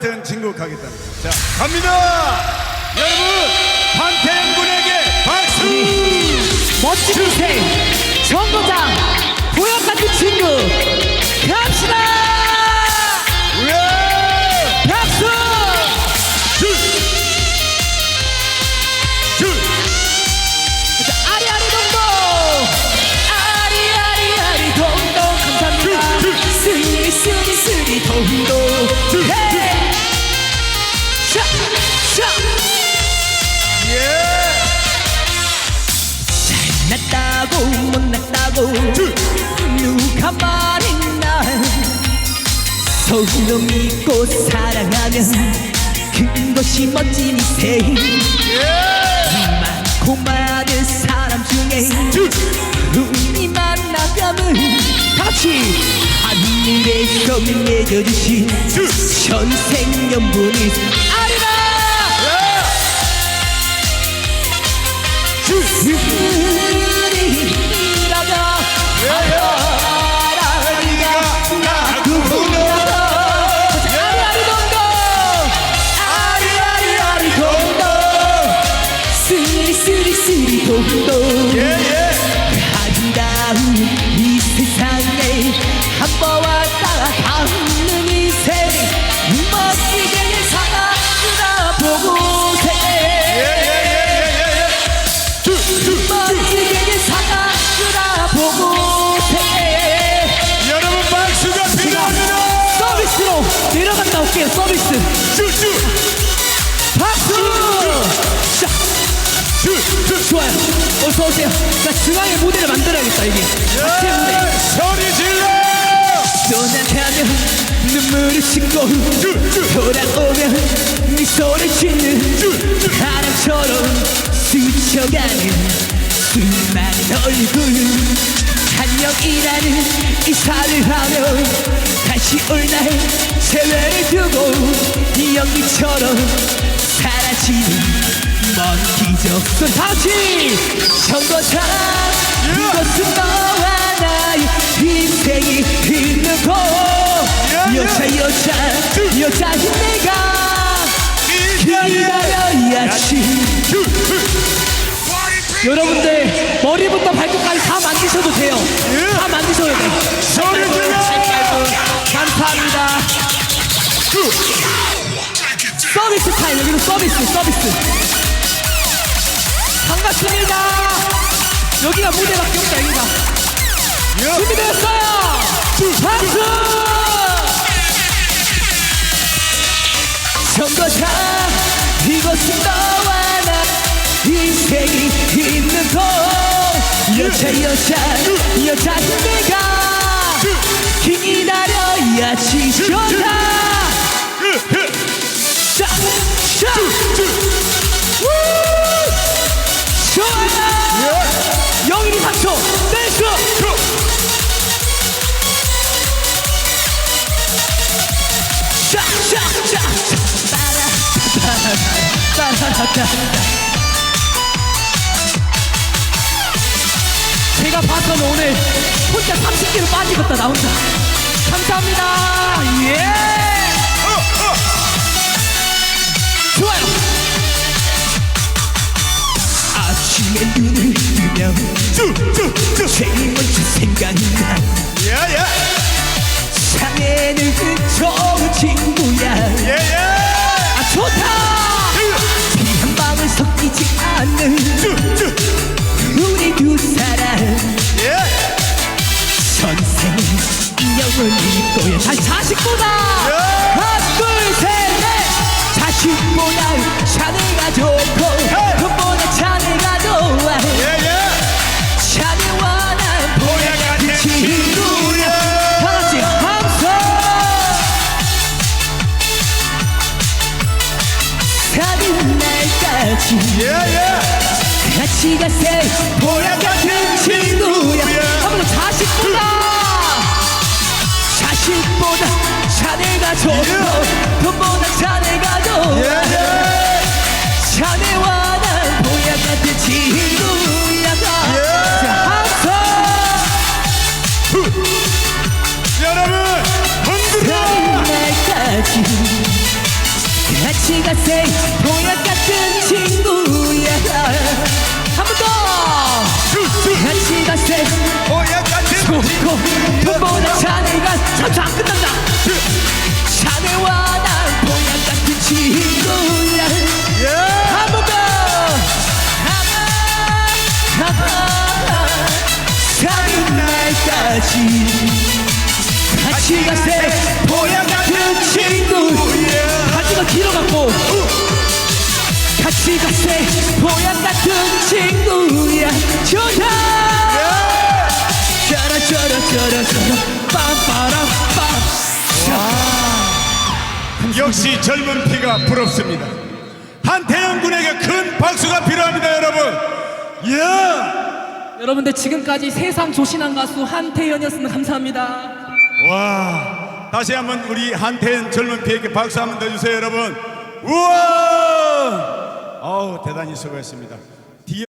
같은 친구 가겠다. 자, 갑니다! 여러분, 판태영 군에게 박수! 멋진 인생 정거장 보약 같은 친구 줄! 누가 말했나 서로 믿고 사랑하면 그것이 멋진 인생 예! 많고 많은 사람 중에 줄! 운이 만나가면 다 같이 하늘에서 맺어주신 줄! 천생연분이 아리라 줄! 쓰리 쓰리 쓰리 동동 예, 예! 아름다운 이 세상에 한번 왔다 닿는 인생 멋지게 살아주라 보고세 예! 멋지게 살아주라 보고세 여러분, 박수가 필요합니다! 서비스로 내려갔다 올게요 서비스 줄! 줄! 좋아요 어서 오세요 자 중앙에 무대를 만들어야겠다 여기 자체 무대 예! 소리 질러! 떠나가면 눈물을 씻고! 돌아오면 미소를 짓는 바람처럼 스쳐가는 수많은 얼굴 한명이라는 이사를 하며 다시 올 날 세월을 두고 이 연기처럼 적손 다같이 정거장 이것은 너와 나의 인생이 있는 곳 여자 여자 여자인 내가 기다려야지! 여러분들 머리부터 발끝까지 다 만지셔도 돼요. 다 만지셔도 돼 소리 질러! 감사합니다. 줄! 서비스 타임 여기는 서비스 서비스 반갑습니다. 여기가 무대밖에 없다 여기가. 예! 준비되었어요? 박수! 정거장 이곳은 너와 나 인생이 있는 곳. 여자 여자 여자인 내가 기다려야지 좋다 따라, 따라. 제가 봐선 오늘 혼자 30kg 빠지겠다 나 혼자. 감사합니다. 예. 좋아요. 아침에 눈을 뜨면 제일 먼저 생각이 나. 사내는 좋은 친구야 인형을 입고요 다시 자식보다 하나 둘셋넷. 자식보다 자네가 좋고 돈보다 자네가 좋아 자네와 난 보약 같은 친구야 다 같이 함성. 사는 날까지 같이 가세. 보약 같은 좋고 돈보다 자네가 좋아 자네와 난 보약 같은 친구야 자 함성 여러분 흔들어 날까지 가세 보약 같은 친구야 한 번 더. 투투 같이 가세 보약 같은 좋고 돈보다 자네가. 참잘 끝난다 날까지. 같이 가세. 보약 같은 친구. 가지가 길어갖고. 같이 가세. 보약 같은 친구야. 좋다 짜라 짜라 짜라 짜라. 빰빠람 빰. 역시 젊은 피가 부럽습니다. 한태영 군에게 큰 박수가 필요합니다 여러분. 예 여러분들 지금까지 세상 조신한 가수 한태연이었습니다. 감사합니다. 와 다시 한번 우리 한태현 젊은 피에게 박수 한번 더 주세요 여러분. 우와! 어우 대단히 수고했습니다